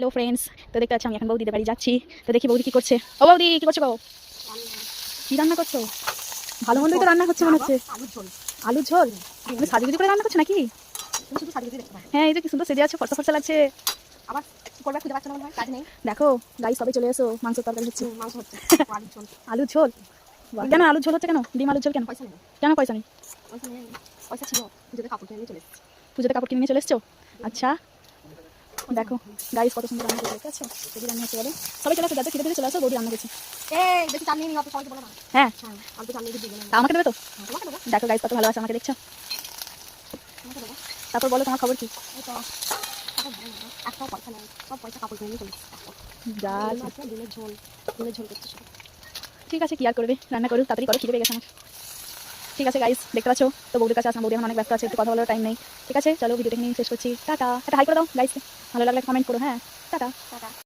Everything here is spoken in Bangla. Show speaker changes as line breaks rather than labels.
হ্যালো ফ্রেন্ডস তো দেখতে পাচ্ছি আমি এখন বৌদিদের বাড়ি যাচ্ছি। তো দেখি বৌদি কি করছে। ও বৌদি কি করছ বাবু কি রান্না করছ? ভালো মন্দই তো রান্না হচ্ছে মনে হচ্ছে।
আলুর ঝোল?
তুমি সাজুগুজি করে রান্না করছ নাকি? হ্যাঁ এই যে কি সুন্দর সেজে আছে ফর্সা ফর্সা লাগছে।
আবার করবে খুঁজে পাচ্ছ না কাজ নেই।
দেখো গাই সবে চলে এসো মাংস তরকারি হচ্ছে।
হুম, মাংস হচ্ছে। আলুর ঝোল।
কেন আলুর ঝোল হচ্ছে কেন? ডিম আলুর ঝোল কেন?
পয়সা নেই।
কেন পয়সা নেই?
পয়সা ছিল পুজোতে কাপড় কিনে চলে
পুজোতে কাপড় কিনে নিয়ে চলে এসছো? আচ্ছা। দেখো গাইস কত সুন্দর রান্না করে বৌদি রান্না হচ্ছে বলো সবাই চলে আসো খিদে খিদে চলে আসো বৌদি রান্না করছে।
এই বেশি চাল নিয়ে নি অত সবাইকে বলো না।
হ্যাঁ।
হ্যাঁ অল্প চাল নিয়ে দিবি
তা আমাকে দেবে তো? দেখো গাইস কত ভালোবাসে আমাকে দেখছ? তারপর বলো তোমার খবর কি?
এই তো এখন ভালো না, একটাও পয়সা নেই সব পয়সা কাপড় কিনে নিয়ে চলে
যা
আছে, ডিমের ঝোল ডিমের ঝোল করতে
ঠিক আছে কি আর করবে? রান্না করুক তাড়াতাড়ি করো খিদে পেয়ে গেছে আমার। ঠিক আছে গাইস দেখতে পাচ্ছ? তো বৌদির কাছে আসলাম, বৌদি এখন অনেক ব্যস্ত আছে, একটু কথা বলার টাইম নেই। ঠিক আছে, চলো ভিডিওটা নিয়ে শেষ করছি। টাটা একটা হাই করে দাও গাইস ভালো লাগলে কমেন্ট করো হ্যাঁ। টাটা।
টাটা।